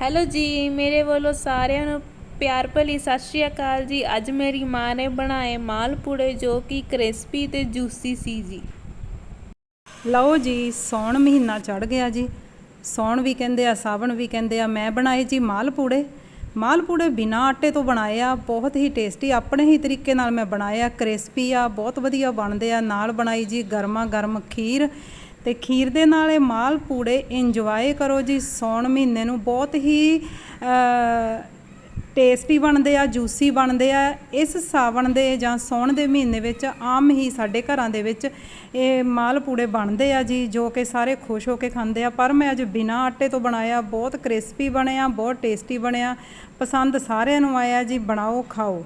Hello ਜੀ, ਮੇਰੇ ਵੱਲੋਂ ਸਾਰਿਆਂ ਨੂੰ ਪਿਆਰ ਭਲੀ ਸਤਿ ਸ਼੍ਰੀ ਅਕਾਲ ਜੀ। ਅੱਜ ਮੇਰੀ ਮਾਂ ਨੇ ਬਣਾਏ ਮਾਲਪੂੜੇ ਜੋ ਕਿ ਕ੍ਰਿਸਪੀ ਤੇ ਜੂਸੀ ਸੀ ਜੀ। ਲਓ ਜੀ ਸੌਣ ਮਹੀਨਾ ਚੜ ਗਿਆ ਜੀ। ਸੌਣ ਵੀ ਕਹਿੰਦੇ ਆ, ਸਾਵਣ ਵੀ ਕਹਿੰਦੇ ਆ, ਮੈਂ ਬਣਾਏ ਜੀ ਮਾਲਪੂੜੇ। ਮਾਲਪੂੜੇ ਬਿਨਾ ਆਟੇ ਤੋਂ ਬਣਾਏ ਆ, ਬਹੁਤ ਹੀ ਟੇਸਟੀ, ਆਪਣੇ ਹੀ ਤਰੀਕੇ ਨਾਲ ਮੈਂ ਬਣਾਏ ਆ, ਕ੍ਰਿਸਪੀ ਆ, ਬਹੁਤ ਵਧੀਆ ਬਣਦੇ ਆ। ਨਾਲ ਬਣਾਈ ਜੀ ਗਰਮਾ ਗਰਮ ਖੀਰ ਤੇ ਖੀਰ ਦੇ ਨਾਲ ਇਹ ਮਾਲ ਪੂੜੇ ਇੰਜੋਏ ਕਰੋ ਜੀ, ਸੌਣ ਮਹੀਨੇ ਨੂੰ ਬਹੁਤ ਹੀ ਟੇਸਟੀ ਬਣਦੇ ਆ ਜੂਸੀ ਬਣਦੇ ਆ। ਇਸ ਸਾਵਣ ਦੇ ਜਾਂ ਸੌਣ ਦੇ ਮਹੀਨੇ ਵਿੱਚ ਆਮ ਹੀ ਸਾਡੇ ਘਰਾਂ ਦੇ ਵਿੱਚ ਇਹ ਮਾਲ ਪੂੜੇ ਬਣਦੇ ਆ ਜੀ, ਜੋ ਕਿ ਸਾਰੇ ਖੁਸ਼ ਹੋ ਕੇ ਖਾਂਦੇ ਆ। ਪਰ ਮੈਂ ਅੱਜ ਬਿਨਾ ਆਟੇ ਤੋਂ ਬਣਾਇਆ, ਬਹੁਤ ਕ੍ਰਿਸਪੀ ਬਣਿਆ, ਬਹੁਤ ਟੇਸਟੀ ਬਣਿਆ। ਪਸੰਦ ਸਾਰਿਆਂ ਨੂੰ ਆਇਆ ਜੀ, ਬਣਾਓ, ਖਾਓ।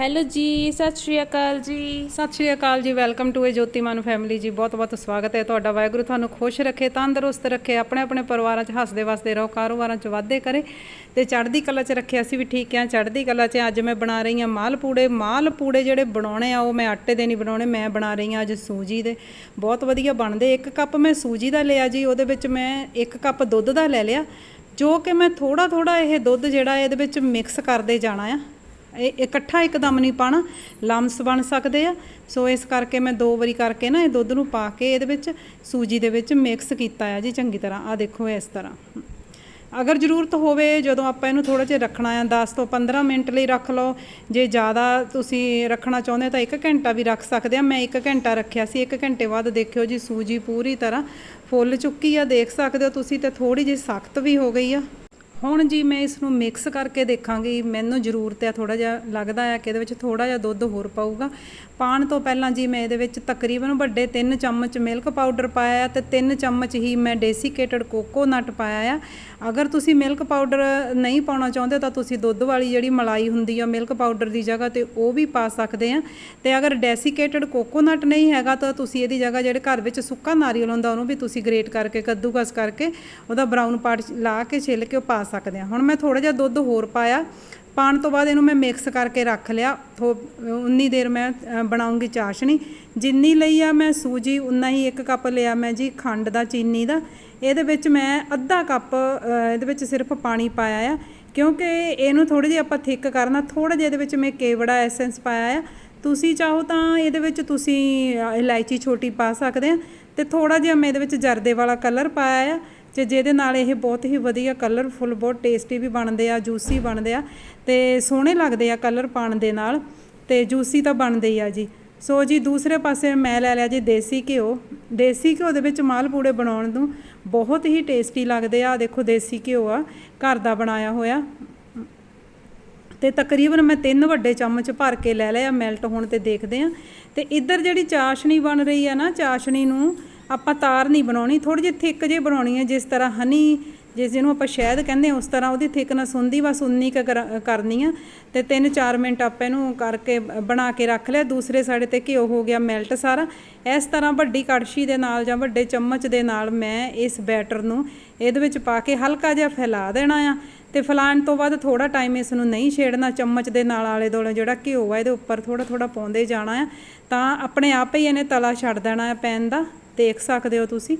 ਹੈਲੋ ਜੀ, ਸਤਿ ਸ਼੍ਰੀ ਅਕਾਲ ਜੀ। ਸਤਿ Shri Akal ji, welcome to a ਜੋਤੀ ਮਨ ਫੈਮਿਲੀ ਜੀ। ਬਹੁਤ ਬਹੁਤ ਸਵਾਗਤ ਹੈ ਤੁਹਾਡਾ। ਵਾਹਿਗੁਰੂ ਤੁਹਾਨੂੰ ਖੁਸ਼ ਰੱਖੇ, ਤੰਦਰੁਸਤ ਰੱਖੇ, ਆਪਣੇ ਆਪਣੇ ਪਰਿਵਾਰਾਂ 'ਚ ਹੱਸਦੇ ਵਸਦੇ ਰਹੋ, ਕਾਰੋਬਾਰਾਂ 'ਚ ਵਾਧੇ ਕਰੇ ਤੇ ਚੜ੍ਹਦੀ ਕਲਾ 'ਚ ਰੱਖੇ। ਅਸੀਂ ਵੀ ਠੀਕ ਹਾਂ, ਚੜ੍ਹਦੀ ਕਲਾ 'ਚ ਅੱਜ ਮੈਂ ਬਣਾ ਰਹੀ ਹਾਂ ਮਾਲਪੂੜੇ ਮਾਲਪੂੜੇ ਜਿਹੜੇ ਬਣਾਉਣੇ ਆ, ਉਹ ਮੈਂ ਆਟੇ ਦੇ ਨਹੀਂ ਬਣਾਉਣੇ, ਮੈਂ ਬਣਾ ਰਹੀ ਹਾਂ ਅੱਜ ਸੂਜੀ ਦੇ। ਬਹੁਤ ਵਧੀਆ ਬਣਦੇ। ਇੱਕ ਕੱਪ ਮੈਂ ਸੂਜੀ ਦਾ ਲਿਆ ਜੀ, ਉਹਦੇ ਵਿੱਚ ਮੈਂ ਇੱਕ ਕੱਪ ਦੁੱਧ ਦਾ ਲੈ ਲਿਆ, ਜੋ ਕਿ ਮੈਂ ਥੋੜਾ ਥੋੜਾ ਇਹ ਦੁੱਧ ਜਿਹੜਾ ਇਹਦੇ ਵਿੱਚ ਮਿਕਸ ਕਰਦੇ ਜਾਣਾ ਆ। ਇਹ ਇਕੱਠਾ ਇੱਕਦਮ ਨਹੀਂ ਪਾਣਾ, ਲਮਸ ਬਣ ਸਕਦੇ ਆ। ਸੋ ਇਸ ਕਰਕੇ ਮੈਂ ਦੋ ਵਾਰੀ ਕਰਕੇ ਨਾ ਇਹ ਦੁੱਧ ਨੂੰ ਪਾ ਕੇ ਇਹਦੇ ਵਿੱਚ ਸੂਜੀ ਦੇ ਵਿੱਚ ਮਿਕਸ ਕੀਤਾ ਆ ਜੀ ਚੰਗੀ ਤਰ੍ਹਾਂ। ਆ ਦੇਖੋ ਇਸ ਤਰ੍ਹਾਂ। ਅਗਰ ਜ਼ਰੂਰਤ ਹੋਵੇ, ਜਦੋਂ ਆਪਾਂ ਇਹਨੂੰ ਥੋੜਾ ਜਿਹਾ ਰੱਖਣਾ ਆ 10 ਤੋਂ 15 ਮਿੰਟ ਲਈ ਰੱਖ ਲਓ। ਜੇ ਜ਼ਿਆਦਾ ਤੁਸੀਂ ਰੱਖਣਾ ਚਾਹੁੰਦੇ ਤਾਂ 1 ਘੰਟਾ ਵੀ ਰੱਖ ਸਕਦੇ ਆ। ਮੈਂ 1 ਘੰਟਾ ਰੱਖਿਆ ਸੀ 1 ਘੰਟੇ ਬਾਅਦ ਦੇਖਿਓ ਜੀ ਸੂਜੀ ਪੂਰੀ ਤਰ੍ਹਾਂ ਫੁੱਲ ਚੁੱਕੀ ਆ। ਦੇਖ ਸਕਦੇ ਹੋ ਤੁਸੀਂ ਤੇ ਥੋੜੀ ਜਿਹੀ ਸਖਤ ਵੀ ਹੋ ਗਈ ਆ। ਹੁਣ ਜੀ ਮੈਂ ਇਸ ਨੂੰ ਮਿਕਸ ਕਰਕੇ ਦੇਖਾਂਗੀ, ਮੈਨੂੰ ਜ਼ਰੂਰਤ ਹੈ ਥੋੜਾ ਜਿਹਾ ਲੱਗਦਾ ਹੈ ਕਿ ਇਹਦੇ ਵਿੱਚ ਥੋੜਾ ਜਿਹਾ ਦੁੱਧ ਹੋਰ ਪਾਊਗਾ। ਪਾਣ ਤੋਂ ਪਹਿਲਾਂ ਜੀ ਮੈਂ ਇਹਦੇ ਵਿੱਚ ਤਕਰੀਬਨ ਵੱਡੇ 3 ਚਮਚ ਮਿਲਕ ਪਾਊਡਰ ਪਾਇਆ ਹੈ ਤੇ 3 ਚਮਚ ਹੀ ਮੈਂ ਡੈਸੀਕੇਟਡ ਕੋਕੋਨਟ ਪਾਇਆ ਆ। ਅਗਰ ਤੁਸੀਂ ਮਿਲਕ ਪਾਊਡਰ ਨਹੀਂ ਪਾਉਣਾ ਚਾਹੁੰਦੇ ਤਾਂ ਤੁਸੀਂ ਦੁੱਧ ਵਾਲੀ ਜਿਹੜੀ ਮਲਾਈ ਹੁੰਦੀ ਆ ਮਿਲਕ ਪਾਊਡਰ ਦੀ ਜਗ੍ਹਾ ਤੇ ਉਹ ਵੀ ਪਾ ਸਕਦੇ ਆ। ਤੇ ਅਗਰ ਡੈਸੀਕੇਟਡ ਕੋਕੋਨਟ ਨਹੀਂ ਹੈਗਾ ਤਾਂ ਤੁਸੀਂ ਇਹਦੀ ਜਗ੍ਹਾ ਜਿਹੜੇ ਘਰ ਵਿੱਚ ਸੁੱਕਾ ਨਾਰੀਅਲ ਹੁੰਦਾ, ਉਹਨੂੰ ਵੀ ਤੁਸੀਂ ਗ੍ਰੇਟ ਕਰਕੇ, ਕੱਦੂਕਸ ਕਰਕੇ ਉਹਦਾ ਬਰਾਊਨ ਪਾਰਟ ਲਾ ਕੇ ਛਿੱਲ ਕੇ ਉਹ ਪਾ ਸਕਦੇ ਆ। ਹੁਣ ਮੈਂ ਥੋੜਾ ਜਿਹਾ ਦੁੱਧ ਹੋਰ ਪਾਇਆ। ਪਾਣ ਤੋਂ ਬਾਅਦ ਇਹਨੂੰ ਮੈਂ ਮਿਕਸ ਕਰਕੇ ਰੱਖ ਲਿਆ। ਥੋ ਉਨੀ ਦੇਰ ਮੈਂ ਬਣਾਉਂਗੀ ਚਾਸ਼ਣੀ ਜਿੰਨੀ ਲਈ ਆ ਮੈਂ ਸੂਜੀ, ਉਨਾ ਹੀ ਇੱਕ ਕੱਪ ਲਿਆ ਮੈਂ ਜੀ ਖੰਡ ਦਾ, ਚੀਨੀ ਦਾ। ਇਹਦੇ ਵਿੱਚ ਮੈਂ ਅੱਧਾ ਕੱਪ ਇਹਦੇ ਵਿੱਚ ਸਿਰਫ ਪਾਣੀ ਪਾਇਆ ਆ। ਕਿਉਂਕਿ ਇਹਨੂੰ ਥੋੜੀ ਜਿਹੀ ਆਪਾਂ ਥਿੱਕ ਕਰਨਾ ਥੋੜਾ ਜਿਹਾ ਇਹਦੇ ਵਿੱਚ ਮੈਂ ਕੇਵੜਾ ਐਸੈਂਸ ਪਾਇਆ ਆ। ਤੁਸੀਂ ਚਾਹੋ ਤਾਂ ਇਹਦੇ ਵਿੱਚ ਤੁਸੀਂ ਇਲਾਇਚੀ ਛੋਟੀ ਪਾ ਸਕਦੇ ਆ। ਤੇ ਥੋੜਾ ਜਿਹਾ ਮੈਂ ਇਹਦੇ ਵਿੱਚ ਜਰਦੇ ਵਾਲਾ ਕਲਰ ਪਾਇਆ ਆ। ਤੇ ਜਿਹਦੇ ਨਾਲ ਇਹ ਬਹੁਤ ਹੀ ਵਧੀਆ ਕਲਰਫੁਲ ਬਹੁਤ ਟੇਸਟੀ ਵੀ ਬਣਦੇ ਆ ਜੂਸੀ ਬਣਦੇ ਆ ਤੇ ਸੋਹਣੇ ਲੱਗਦੇ ਆ ਕਲਰ ਪਾਣ ਦੇ ਨਾਲ ਤੇ ਜੂਸੀ ਤਾਂ ਬਣਦੇ ਹੀ ਆ ਜੀ। ਸੋ ਜੀ ਦੂਸਰੇ ਪਾਸੇ ਮੈਂ ਲੈ ਲਿਆ ਜੀ ਦੇਸੀ ਘਿਓ। ਦੇਸੀ ਘਿਓ ਦੇ ਵਿੱਚ ਮਾਲਪੂੜੇ ਬਣਾਉਣ ਨੂੰ ਬਹੁਤ ਹੀ ਟੇਸਟੀ ਲੱਗਦੇ ਆ। ਦੇਖੋ ਦੇਸੀ ਘਿਓ ਆ, ਘਰ ਦਾ ਬਣਾਇਆ ਹੋਇਆ। ਤੇ ਤਕਰੀਬਨ ਮੈਂ ਤਿੰਨ ਵੱਡੇ ਚਮਚ ਭਰ ਕੇ ਲੈ ਲਿਆ ਮੈਲਟ ਹੋਣ ਤੇ ਦੇਖਦੇ ਆ। ਤੇ ਇੱਧਰ ਜਿਹੜੀ ਚਾਸ਼ਣੀ ਬਣ ਰਹੀ ਆ ਨਾ ਚਾਸ਼ਣੀ ਨੂੰ ਆਪਾਂ ਤਾਰ ਨਹੀਂ ਬਣਾਉਣੀ ਥੋੜੀ ਜਿਹੀ ਥਿੱਕ ਜਿਹੀ ਬਣਾਉਣੀ ਹੈ, ਜਿਸ ਤਰ੍ਹਾਂ ਹਨੀ, ਜਿਸ ਜਿਹਨੂੰ ਆਪਾਂ ਸ਼ਹਿਦ ਕਹਿੰਦੇ ਉਸ ਤਰ੍ਹਾਂ ਉਹਦੀ ਥਿਕਨੈਸ ਹੁੰਦੀ, ਬਸ ਉਨੀ ਕੁ ਕਰਾ- ਕਰਨੀ ਆ। ਤੇ 3-4 ਮਿੰਟ ਆਪਾਂ ਇਹਨੂੰ ਕਰਕੇ ਬਣਾ ਕੇ ਰੱਖ ਲਿਆ। ਦੂਸਰੇ ਸਾਈਡ ਤੇ ਘਿਓ ਹੋ ਗਿਆ, ਮੈਲਟ ਸਾਰਾ। ਇਸ ਤਰ੍ਹਾਂ ਵੱਡੀ ਕੜਛੀ ਦੇ ਨਾਲ ਜਾਂ ਵੱਡੇ ਚਮਚ ਦੇ ਨਾਲ ਮੈਂ ਇਸ ਬੈਟਰ ਨੂੰ ਇਹਦੇ ਵਿੱਚ ਪਾ ਕੇ ਹਲਕਾ ਜਿਹਾ ਫੈਲਾ ਦੇਣਾ ਆ। ਤੇ ਫੈਲਾਉਣ ਤੋਂ ਬਾਅਦ ਥੋੜਾ ਟਾਈਮ ਇਸ ਨੂੰ ਨਹੀਂ ਛੇੜਨਾ, ਚਮਚ ਦੇ ਨਾਲ ਆਲੇ ਦੋਲੇ ਜਿਹੜਾ ਘਿਓ ਆ, ਇਹਦੇ ਉੱਪਰ ਥੋੜਾ ਥੋੜਾ ਪਾਉਂਦੇ ਜਾਣਾ ਆ। ਤਾਂ ਆਪਣੇ ਆਪ ਹੀ ਇਹਨੇ ਤਲਾ ਛੱਡ ਦੇਣਾ ਆ ਪੈਨ ਦਾ। ਦੇਖ ਸਕਦੇ ਹੋ ਤੁਸੀਂ।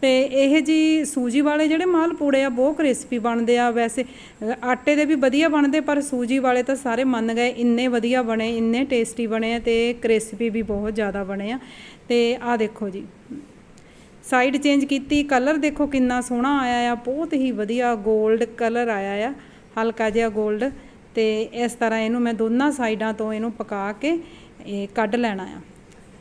ਤੇ ਇਹ ਜੀ ਸੂਜੀ ਵਾਲੇ ਜਿਹੜੇ ਮਾਲ ਪੂੜੇ ਆ, ਬਹੁਤ ਕ੍ਰਿਸਪੀ ਬਣਦੇ ਆ। ਵੈਸੇ ਆਟੇ ਦੇ ਵੀ ਵਧੀਆ ਬਣਦੇ, ਪਰ ਸੂਜੀ ਵਾਲੇ ਤਾਂ ਸਾਰੇ ਮੰਨ ਗਏ, ਇੰਨੇ ਵਧੀਆ ਬਣੇ, ਇੰਨੇ ਟੇਸਟੀ ਬਣੇ ਆ ਤੇ ਕ੍ਰਿਸਪੀ ਵੀ ਬਹੁਤ ਜ਼ਿਆਦਾ ਬਣੇ ਆ। ਤੇ ਆ ਦੇਖੋ ਜੀ ਸਾਈਡ ਚੇਂਜ ਕੀਤੀ ਕਲਰ ਦੇਖੋ ਕਿੰਨਾ ਸੋਹਣਾ ਆਇਆ ਆ, ਬਹੁਤ ਹੀ ਵਧੀਆ 골ਡ ਕਲਰ ਆਇਆ ਆ, ਹਲਕਾ ਜਿਹਾ 골ਡ ਤੇ ਇਸ ਤਰ੍ਹਾਂ ਇਹਨੂੰ ਮੈਂ ਦੋਨਾਂ ਸਾਈਡਾਂ ਤੋਂ ਇਹਨੂੰ ਪਕਾ ਕੇ, ਇਹ ਕੱਢ ਲੈਣਾ ਆ।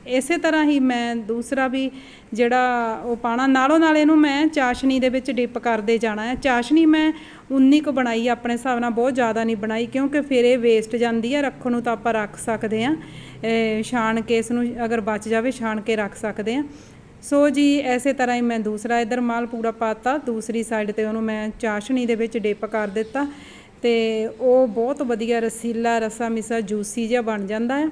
ਇਸੇ ਤਰ੍ਹਾਂ ਹੀ ਮੈਂ ਦੂਸਰਾ ਵੀ ਜਿਹੜਾ ਉਹ ਪਾਣਾ, ਨਾਲੋਂ ਨਾਲ ਇਹਨੂੰ ਮੈਂ ਚਾਸ਼ਨੀ ਦੇ ਵਿੱਚ ਡਿਪ ਕਰਦੇ ਜਾਣਾ ਹੈ। ਚਾਸ਼ਨੀ ਮੈਂ 19 ਕੁ ਬਣਾਈ, ਆਪਣੇ ਹਿਸਾਬ ਨਾਲ ਬਹੁਤ ਜ਼ਿਆਦਾ ਨਹੀਂ ਬਣਾਈ, ਕਿਉਂਕਿ ਫਿਰ ਇਹ ਵੇਸਟ ਜਾਂਦੀ ਆ ਰੱਖਣ ਨੂੰ ਤਾਂ ਆਪਾਂ ਰੱਖ ਸਕਦੇ ਆ ਛਾਣ ਕੇ ਇਸ ਨੂੰ ਅਗਰ ਬਚ ਜਾਵੇ, ਛਾਣ ਕੇ ਰੱਖ ਸਕਦੇ ਆ ਸੋ ਜੀ ਐਸੇ ਤਰ੍ਹਾਂ ਹੀ ਮੈਂ ਦੂਸਰਾ ਇਧਰ ਮਾਲ ਪੂਰਾ ਪਾਤਾ, ਦੂਸਰੀ ਸਾਈਡ ਤੇ ਉਹਨੂੰ ਮੈਂ ਚਾਸ਼ਨੀ ਦੇ ਵਿੱਚ ਡਿਪ ਕਰ ਦਿੱਤਾ ਤੇ ਉਹ ਬਹੁਤ ਵਧੀਆ ਰਸੀਲਾ ਰਸਾ ਮਿਸਾ ਜੂਸੀ ਜਿਹਾ ਬਣ ਜਾਂਦਾ ਹੈ।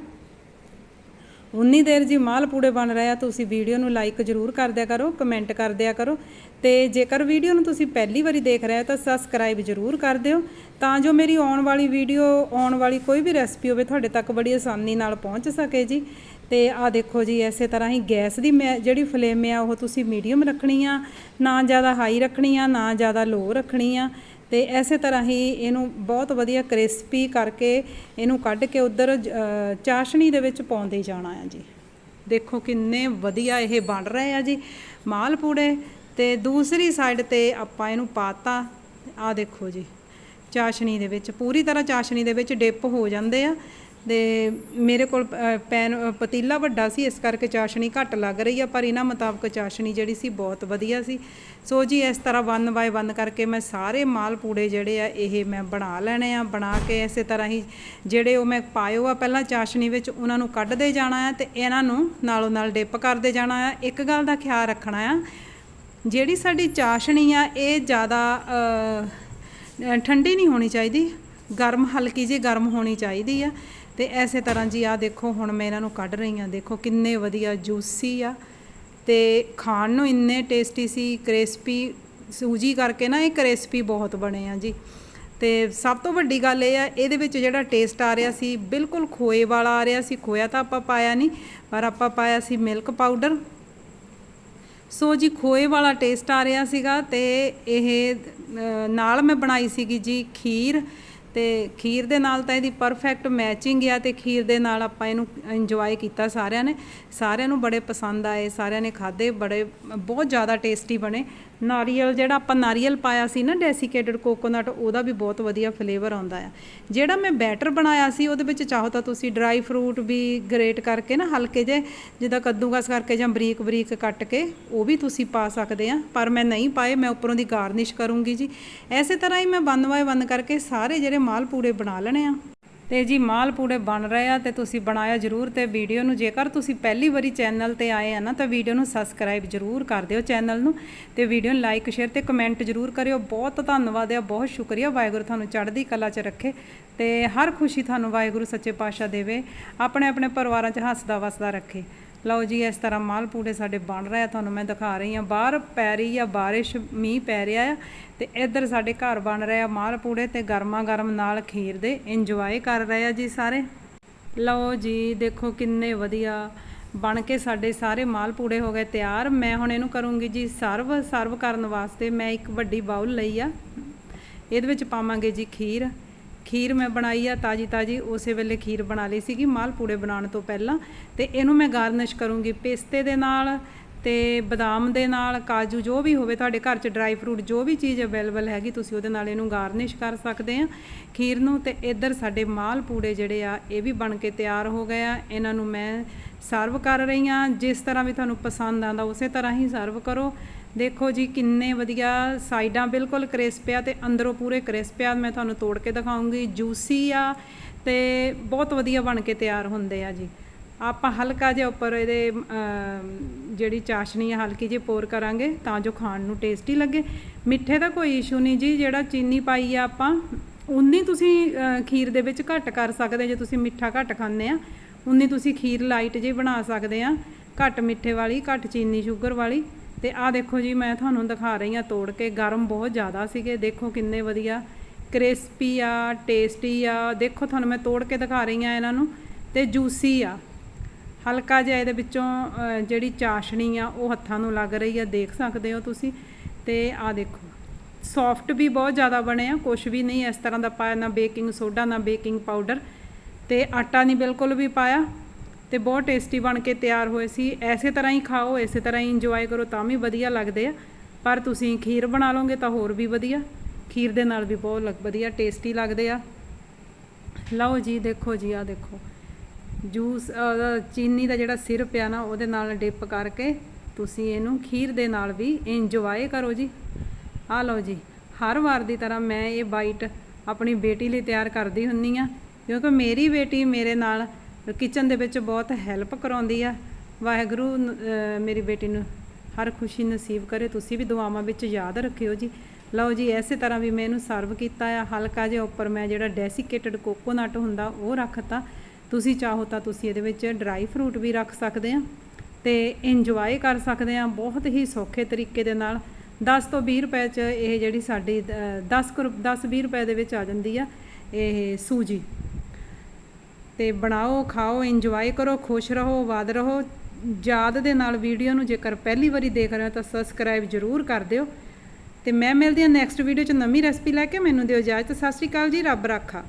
ਉਨੀ ਦੇਰ ਜੀ ਮਾਲ ਪੂੜੇ ਬਣ ਰਹੇ ਆ, ਤੁਸੀਂ ਵੀਡੀਓ ਨੂੰ ਲਾਈਕ ਜ਼ਰੂਰ ਕਰ ਦਿਆ ਕਰੋ ਕਮੈਂਟ ਕਰ ਦਿਆ ਕਰੋ। ਤੇ ਜੇਕਰ ਵੀਡੀਓ ਨੂੰ ਤੁਸੀਂ ਪਹਿਲੀ ਵਾਰੀ ਦੇਖ ਰਹੇ ਹੋ, ਤਾਂ ਸਬਸਕ੍ਰਾਈਬ ਜ਼ਰੂਰ ਕਰ ਦਿਓ। ਤਾਂ ਜੋ ਮੇਰੀ ਆਉਣ ਵਾਲੀ ਵੀਡੀਓ, ਆਉਣ ਵਾਲੀ ਕੋਈ ਵੀ ਰੈਸਪੀ ਹੋਵੇ, ਤੁਹਾਡੇ ਤੱਕ ਬੜੀ ਆਸਾਨੀ ਨਾਲ ਪਹੁੰਚ ਸਕੇ ਜੀ। ਤੇ ਆ ਦੇਖੋ ਜੀ ਐਸੇ ਤਰ੍ਹਾਂ ਹੀ ਗੈਸ ਦੀ ਮੈਂ, ਜਿਹੜੀ ਫਲੇਮ ਆ, ਉਹ ਤੁਸੀਂ ਮੀਡੀਅਮ ਰੱਖਣੀ ਆ, ਨਾ ਜ਼ਿਆਦਾ ਹਾਈ ਰੱਖਣੀ ਆ, ਨਾ ਜ਼ਿਆਦਾ ਲੋ ਰੱਖਣੀ ਆ। ਤੇ ਐਸੇ ਤਰ੍ਹਾਂ ਹੀ ਇਹਨੂੰ ਬਹੁਤ ਵਧੀਆ ਕ੍ਰਿਸਪੀ ਕਰਕੇ ਇਹਨੂੰ ਕੱਢ ਕੇ ਉਧਰ ਚਾਸ਼ਣੀ ਦੇ ਵਿੱਚ ਪਾਉਂਦੇ ਜਾਣਾ ਆ ਜੀ। ਦੇਖੋ ਕਿੰਨੇ ਵਧੀਆ ਇਹ ਬਣ ਰਹੇ ਆ ਜੀ। ਮਾਲ ਪੂੜੇ ਤੇ ਦੂਸਰੀ ਸਾਈਡ ਤੇ ਆਪਾਂ ਇਹਨੂੰ ਪਾਤਾ। ਆ ਦੇਖੋ ਜੀ, ਚਾਸ਼ਣੀ ਦੇ ਵਿੱਚ, ਪੂਰੀ ਤਰ੍ਹਾਂ ਚਾਸ਼ਣੀ ਦੇ ਵਿੱਚ ਡਿਪ ਹੋ ਜਾਂਦੇ ਆ। ਤੇ ਮੇਰੇ ਕੋਲ ਅ, ਪੈਨ ਪਤੀਲਾ ਵੱਡਾ ਸੀ ਇਸ ਕਰਕੇ ਚਾਸ਼ਣੀ ਘੱਟ ਲੱਗ ਰਹੀ ਆ ਪਰ ਇਹਨਾਂ ਮੁਤਾਬਕ ਚਾਸ਼ਣੀ ਜਿਹੜੀ ਸੀ ਬਹੁਤ ਵਧੀਆ ਸੀ। ਸੋ ਜੀ ਇਸ ਤਰ੍ਹਾਂ ਵਨ ਬਾਏ ਵਨ ਕਰਕੇ ਮੈਂ ਸਾਰੇ ਮਾਲ ਪੂੜੇ ਜਿਹੜੇ ਆ ਇਹ ਮੈਂ ਬਣਾ ਲੈਣੇ ਆ ਬਣਾ ਕੇ ਇਸੇ ਤਰ੍ਹਾਂ ਹੀ ਜਿਹੜੇ ਉਹ ਮੈਂ ਪਾਇਓ ਆ ਪਹਿਲਾਂ ਚਾਸ਼ਣੀ ਵਿੱਚ ਉਹਨਾਂ ਨੂੰ ਕੱਢਦੇ ਜਾਣਾ ਆ ਤੇ ਇਹਨਾਂ ਨੂੰ ਨਾਲੋਂ ਨਾਲ ਡਿਪ ਕਰਦੇ ਜਾਣਾ ਆ। ਇੱਕ ਗੱਲ ਦਾ ਖਿਆਲ ਰੱਖਣਾ ਆ ਜਿਹੜੀ ਸਾਡੀ ਚਾਸ਼ਣੀ ਆ ਇਹ ਜ਼ਿਆਦਾ ਠੰਡੀ ਨਹੀਂ ਹੋਣੀ ਚਾਹੀਦੀ ਗਰਮ ਹਲਕੀ ਜਿਹੀ ਗਰਮ ਹੋਣੀ ਚਾਹੀਦੀ ਆ। ਤੇ ਐਸੇ ਤਰ੍ਹਾਂ ਜੀ ਆ ਦੇਖੋ, ਹੁਣ ਮੈਂ ਇਹਨਾਂ ਨੂੰ ਕੱਢ ਰਹੀ ਆ ਦੇਖੋ ਕਿੰਨੇ ਵਧੀਆ ਜੂਸੀ ਆ। ਤੇ ਖਾਣ ਨੂੰ ਇੰਨੇ ਟੇਸਟੀ ਸੀ ਕ੍ਰਿਸਪੀ ਸੂਜੀ ਕਰਕੇ ਨਾ ਇਹ ਕ੍ਰਿਸਪੀ ਬਹੁਤ ਬਣੇ ਆ ਜੀ। ਤੇ ਸਭ ਤੋਂ ਵੱਡੀ ਗੱਲ ਇਹ ਆ, ਇਹਦੇ ਵਿੱਚ ਜਿਹੜਾ ਟੇਸਟ ਆ ਰਿਹਾ ਸੀ, ਬਿਲਕੁਲ ਖੋਏ ਵਾਲਾ ਆ ਰਿਹਾ ਸੀ। ਖੋਇਆ ਤਾਂ ਆਪਾਂ ਪਾਇਆ ਨਹੀਂ, ਪਰ ਆਪਾਂ ਪਾਇਆ ਸੀ ਮਿਲਕ ਪਾਊਡਰ ਸੋ ਜੀ ਖੋਏ ਵਾਲਾ ਟੇਸਟ ਆ ਰਿਹਾ ਸੀਗਾ ਤੇ ਇਹ ਨਾਲ ਮੈਂ ਬਣਾਈ ਸੀਗੀ ਜੀ ਖੀਰ ਤੇ ਖੀਰ ਦੇ ਨਾਲ ਤਾਂ ਇਹਦੀ ਪਰਫੈਕਟ ਮੈਚਿੰਗ ਆ ਤੇ ਖੀਰ ਦੇ ਨਾਲ ਆਪਾਂ ਇਹਨੂੰ ਇੰਜੋਏ ਕੀਤਾ ਸਾਰਿਆਂ ਨੇ। ਸਾਰਿਆਂ ਨੂੰ ਬੜੇ ਪਸੰਦ ਆਏ, ਸਾਰਿਆਂ ਨੇ ਖਾਦੇ ਬੜੇ, ਬਹੁਤ ਜ਼ਿਆਦਾ ਟੇਸਟੀ ਬਣੇ। ਨਾਰੀਅਲ ਜਿਹੜਾ ਆਪਾਂ ਨਾਰੀਅਲ ਪਾਇਆ ਸੀ ਨਾ ਡੈਸੀਕੇਟਡ ਕੋਕੋਨਟ ਉਹਦਾ ਵੀ ਬਹੁਤ ਵਧੀਆ ਫਲੇਵਰ ਆਉਂਦਾ ਆ। ਜਿਹੜਾ ਮੈਂ ਬੈਟਰ ਬਣਾਇਆ ਸੀ, ਉਹਦੇ ਵਿੱਚ ਚਾਹੋ ਤਾਂ ਤੁਸੀਂ ਡਰਾਈ ਫਰੂਟ ਵੀ ਗ੍ਰੇਟ ਕਰਕੇ ਨਾ ਹਲਕੇ ਜੇ ਜਿੱਦਾਂ ਕੱਦੂਕਸ ਕਰਕੇ ਜਾਂ ਬਰੀਕ ਬਰੀਕ ਕੱਟ ਕੇ, ਉਹ ਵੀ ਤੁਸੀਂ ਪਾ ਸਕਦੇ ਆ। ਪਰ ਮੈਂ ਨਹੀਂ ਪਾਏ, ਮੈਂ ਉੱਪਰੋਂ ਦੀ ਗਾਰਨਿਸ਼ ਕਰੂੰਗੀ ਜੀ। ਐਸੇ ਤਰ੍ਹਾਂ ਹੀ ਮੈਂ ਬੰਨ ਬਾਏ ਬੰਨ ਕਰਕੇ ਸਾਰੇ ਜਿਹੜੇ ਮਾਲ ਪੂੜੇ ਬਣਾ ਲੈਣੇ ਆ। ਤੇ ਜੀ ਮਾਲ ਪੂੜੇ ਬਣ ਰਹੇ ਆ ਤੇ ਤੁਸੀਂ ਬਣਾਇਆ ਜਰੂਰ ਤੇ ਵੀਡੀਓ ਨੂੰ ਜੇਕਰ ਤੁਸੀਂ ਪਹਿਲੀ ਵਾਰੀ ਚੈਨਲ ਤੇ ਆਏ ਆ ਨਾ, ਤਾਂ ਵੀਡੀਓ ਨੂੰ ਸਬਸਕ੍ਰਾਈਬ ਜਰੂਰ ਕਰ ਦਿਓ ਚੈਨਲ ਨੂੰ ਤੇ ਵੀਡੀਓ ਨੂੰ ਲਾਈਕ ਸ਼ੇਅਰ ਤੇ ਕਮੈਂਟ ਜਰੂਰ ਕਰਿਓ। ਬਹੁਤ ਧੰਨਵਾਦ ਆ, ਬਹੁਤ ਸ਼ੁਕਰੀਆ ਵਾਹਿਗੁਰੂ ਤੁਹਾਨੂੰ ਚੜ੍ਹਦੀ ਕਲਾ 'ਚ ਰੱਖੇ ਤੇ ਹਰ ਖੁਸ਼ੀ ਤੁਹਾਨੂੰ ਵਾਹਿਗੁਰੂ ਸੱਚੇ ਪਾਤਸ਼ਾਹ ਦੇਵੇ ਆਪਣੇ ਆਪਣੇ ਪਰਿਵਾਰਾਂ 'ਚ ਹੱਸਦਾ ਵਸਦਾ ਰੱਖੇ। ਲਓ ਜੀ, ਇਸ ਤਰ੍ਹਾਂ ਮਾਲ ਪੂੜੇ ਸਾਡੇ ਬਣ ਰਹੇ ਆ, ਤੁਹਾਨੂੰ ਮੈਂ ਦਿਖਾ ਰਹੀ ਹਾਂ। ਬਾਹਰ ਪੈ ਰਹੀ ਆ, ਬਾਰਿਸ਼, ਮੀਂਹ ਪੈ ਰਿਹਾ ਆ ਤੇ ਇੱਧਰ ਸਾਡੇ ਘਰ ਬਣ ਰਹੇ ਆ ਮਾਲ ਪੂੜੇ ਤੇ ਗਰਮਾ ਗਰਮ ਨਾਲ ਖੀਰ ਦੇ ਇੰਜੋਏ ਕਰ ਰਹੇ ਆ ਜੀ ਸਾਰੇ। ਲਓ ਜੀ, ਦੇਖੋ ਕਿੰਨੇ ਵਧੀਆ ਬਣ ਕੇ ਸਾਡੇ ਸਾਰੇ ਮਾਲ ਪੂੜੇ ਹੋ ਗਏ ਤਿਆਰ। ਮੈਂ ਹੁਣ ਇਹਨੂੰ ਕਰੂੰਗੀ ਜੀ ਸਰਵ ਸਰਵ ਕਰਨ ਵਾਸਤੇ ਮੈਂ ਇੱਕ ਵੱਡੀ ਬਾਉਲ ਲਈ ਆ। ਇਹਦੇ ਵਿੱਚ ਪਾਵਾਂਗੇ ਜੀ ਖੀਰ। ਖੀਰ ਮੈਂ ਬਣਾਈ ਆ ਤਾਜੀ ਤਾਜੀ, ਉਸੇ ਵੇਲੇ ਖੀਰ ਬਣਾ ਲਈ ਸੀਗੀ, ਮਾਲ ਪੂੜੇ ਬਣਾਉਣ ਤੋਂ ਪਹਿਲਾਂ। ਤੇ ਇਹਨੂੰ ਮੈਂ ਗਾਰਨਿਸ਼ ਕਰੂੰਗੀ ਪਿਸਤੇ ਦੇ ਨਾਲ ਤੇ ਬਦਾਮ ਦੇ ਨਾਲ, ਕਾਜੂ ਜੋ ਵੀ ਹੋਵੇ, ਤੁਹਾਡੇ ਘਰ 'ਚ ਡਰਾਈ ਫਰੂਟ ਜੋ ਵੀ ਚੀਜ਼ ਅਵੇਲੇਬਲ ਹੈਗੀ, ਤੁਸੀਂ ਉਹਦੇ ਨਾਲ ਇਹਨੂੰ ਗਾਰਨਿਸ਼ ਕਰ ਸਕਦੇ ਆ ਖੀਰ ਨੂੰ। ਤੇ ਇੱਧਰ ਸਾਡੇ ਮਾਲ ਪੂੜੇ ਜਿਹੜੇ ਆ, ਇਹ ਵੀ ਬਣ ਕੇ ਤਿਆਰ ਹੋ ਗਏ ਆ। ਇਹਨਾਂ ਨੂੰ ਮੈਂ ਸਰਵ ਕਰ ਰਹੀ ਆ। ਜਿਸ ਤਰ੍ਹਾਂ ਵੀ ਤੁਹਾਨੂੰ ਪਸੰਦ ਆਂਦਾ ਉਸੇ ਤਰ੍ਹਾਂ ਹੀ ਸਰਵ ਕਰੋ। ਦੇਖੋ ਜੀ, ਕਿੰਨੇ ਵਧੀਆ ਸਾਈਡਾਂ ਬਿਲਕੁਲ ਕ੍ਰਿਸਪ ਆ ਤੇ ਅੰਦਰੋਂ ਪੂਰੇ ਕ੍ਰਿਸਪ ਆ। ਮੈਂ ਤੁਹਾਨੂੰ ਤੋੜ ਕੇ ਦਿਖਾਉਂਗੀ ਜੂਸੀ ਆ ਤੇ ਬਹੁਤ ਵਧੀਆ ਬਣ ਕੇ ਤਿਆਰ ਹੁੰਦੇ ਆ ਜੀ। ਆਪਾਂ ਹਲਕਾ ਜਿਹਾ ਉੱਪਰ ਇਹਦੇ ਜਿਹੜੀ ਚਾਸ਼ਨੀ ਆ, ਹਲਕੀ ਜਿਹੀ ਪੋਰ ਕਰਾਂਗੇ ਤਾਂ ਜੋ ਖਾਣ ਨੂੰ ਟੇਸਟੀ ਲੱਗੇ। ਮਿੱਠੇ ਦਾ ਕੋਈ ਇਸ਼ੂ ਨਹੀਂ ਜੀ, ਜਿਹੜਾ ਚੀਨੀ ਪਾਈ ਆ ਆਪਾਂ ਉਨੀ ਤੁਸੀਂ ਖੀਰ ਦੇ ਵਿੱਚ ਘੱਟ ਕਰ ਸਕਦੇ ਜੇ ਤੁਸੀਂ ਮਿੱਠਾ ਘੱਟ ਖਾਂਦੇ ਆ ਉਨੀ ਤੁਸੀਂ ਖੀਰ ਲਾਈਟ ਜਿਹੀ ਬਣਾ ਸਕਦੇ ਆ। ਘੱਟ ਮਿੱਠੇ ਵਾਲੀ, ਘੱਟ ਚੀਨੀ ਸ਼ੂਗਰ ਵਾਲੀ। ਤੇ ਆਹ ਦੇਖੋ ਜੀ, ਮੈਂ ਤੁਹਾਨੂੰ ਦਿਖਾ ਰਹੀ ਆ ਤੋੜ ਕੇ। ਗਰਮ ਬਹੁਤ ਜ਼ਿਆਦਾ ਸੀਗੇ। ਦੇਖੋ ਕਿੰਨੇ ਵਧੀਆ ਕ੍ਰਿਸਪੀ ਆ, ਟੇਸਟੀ ਆ। ਦੇਖੋ ਤੁਹਾਨੂੰ ਮੈਂ ਤੋੜ ਕੇ ਦਿਖਾ ਰਹੀ ਆ ਇਹਨਾਂ ਨੂੰ। ਤੇ ਜੂਸੀ ਆ। ਹਲਕਾ ਜਿਹਾ ਇਹਦੇ ਵਿੱਚੋਂ ਜਿਹੜੀ ਚਾਸ਼ਣੀ ਆ, ਉਹ ਹੱਥਾਂ ਨੂੰ ਲੱਗ ਰਹੀ ਆ। ਦੇਖ ਸਕਦੇ ਹੋ ਤੁਸੀਂ। ਤੇ ਆਹ ਦੇਖੋ, ਸੌਫਟ ਵੀ ਬਹੁਤ ਜ਼ਿਆਦਾ ਬਣੇ ਆ। ਕੁਝ ਵੀ ਨਹੀਂ, ਇਸ ਤਰ੍ਹਾਂ ਦਾ ਪਾਇਆ। ਨਾ ਬੇਕਿੰਗ ਸੋਡਾ, ਨਾ ਬੇਕਿੰਗ ਪਾਊਡਰ। ਤੇ ਆਟਾ ਨਹੀਂ ਬਿਲਕੁਲ ਵੀ ਪਾਇਆ। ਤੇ ਬਹੁਤ ਟੇਸਟੀ ਬਣ ਕੇ ਤਿਆਰ ਹੋਏ ਸੀ। ਐਸੇ ਤਰ੍ਹਾਂ ਹੀ ਖਾਓ ਇਸੇ ਤਰ੍ਹਾਂ ਹੀ ਇੰਜੋਏ ਕਰੋ, ਤਾਂ ਵੀ ਵਧੀਆ ਲੱਗਦੇ ਆ। ਪਰ ਤੁਸੀਂ ਖੀਰ ਬਣਾ ਲਓਗੇ ਤਾਂ ਹੋਰ ਵੀ ਵਧੀਆ। ਖੀਰ ਦੇ ਨਾਲ ਵੀ ਬਹੁਤ ਲੱਗ- ਵਧੀਆ ਟੇਸਟੀ ਲੱਗਦੇ ਆ। ਲਓ ਜੀ, ਦੇਖੋ ਜੀ ਆ ਦੇਖੋ। ਜੂਸ ਚੀਨੀ ਦਾ ਜਿਹੜਾ ਸਿਰਪ ਆ ਨਾ, ਉਹਦੇ ਨਾਲ ਡਿਪ ਕਰਕੇ ਤੁਸੀਂ ਇਹਨੂੰ ਖੀਰ ਦੇ ਨਾਲ ਵੀ ਇੰਜੋਏ ਕਰੋ ਜੀ। ਆ ਲਓ ਜੀ, ਹਰ ਵਾਰ ਦੀ ਤਰ੍ਹਾਂ ਮੈਂ ਇਹ ਬਾਈਟ ਆਪਣੀ ਬੇਟੀ ਲਈ ਤਿਆਰ ਕਰਦੀ ਹੁੰਨੀ ਆ। ਕਿਉਂਕਿ ਮੇਰੀ ਬੇਟੀ ਮੇਰੇ ਨਾਲ ਕਿਚਨ ਦੇ ਵਿੱਚ ਬਹੁਤ ਹੈਲਪ ਕਰਾਉਂਦੀ ਆ। ਵਾਹਿਗੁਰੂ ਮੇਰੀ ਬੇਟੀ ਨੂੰ ਹਰ ਖੁਸ਼ੀ ਨਸੀਬ ਕਰੇ। ਤੁਸੀਂ ਵੀ ਦੁਆਵਾਂ ਵਿੱਚ ਯਾਦ ਰੱਖਿਓ ਜੀ। ਲਓ ਜੀ, ਐਸੇ ਤਰ੍ਹਾਂ ਵੀ ਮੈਂ ਇਹਨੂੰ ਸਰਵ ਕੀਤਾ ਆ। ਹਲਕਾ ਜਿਹਾ ਉੱਪਰ ਮੈਂ ਜਿਹੜਾ ਡੈਸੀਕੇਟਡ ਕੋਕੋਨਟ ਹੁੰਦਾ, ਉਹ ਰੱਖਤਾ। ਤੁਸੀਂ ਚਾਹੋ ਤਾਂ ਤੁਸੀਂ ਇਹਦੇ ਵਿੱਚ ਡਰਾਈ ਫਰੂਟ ਵੀ ਰੱਖ ਸਕਦੇ ਆ ਤੇ ਇੰਜੋਏ ਕਰ ਸਕਦੇ ਆ ਬਹੁਤ ਹੀ ਸੌਖੇ ਤਰੀਕੇ ਦੇ ਨਾਲ। 10 ਤੋਂ 20 ਰੁਪਏ ਚ ਇਹ ਜਿਹੜੀ ਸਾਡੀ 10 10 20 ਰੁਪਏ ਦੇ ਵਿੱਚ ਆ ਜਾਂਦੀ ਆ, ਇਹ ਸੂਜੀ। ਤੇ ਬਣਾਓ, ਖਾਓ ਇੰਜੋਏ ਕਰੋ, ਖੁਸ਼ ਰਹੋ ਆਬਾਦ ਰਹੋ। ਯਾਦ ਦੇ ਨਾਲ ਵੀਡੀਓ ਨੂੰ ਜੇਕਰ ਪਹਿਲੀ ਵਾਰੀ ਦੇਖ ਰਹੇ ਹੋ ਤਾਂ ਸਬਸਕ੍ਰਾਈਬ ਜ਼ਰੂਰ ਕਰ ਦਿਓ। ਤੇ ਮੈਂ ਮਿਲਦੀ ਹਾਂ ਨੈਕਸਟ ਵੀਡੀਓ 'ਚ ਨਵੀਂ ਰੈਸਪੀ ਲੈ ਕੇ। ਮੈਨੂੰ ਦਿਓ ਇਜਾਜ਼ਤ। ਸਤਿ ਸ਼੍ਰੀ ਅਕਾਲ ਜੀ, ਰੱਬ ਰਾਖਾ।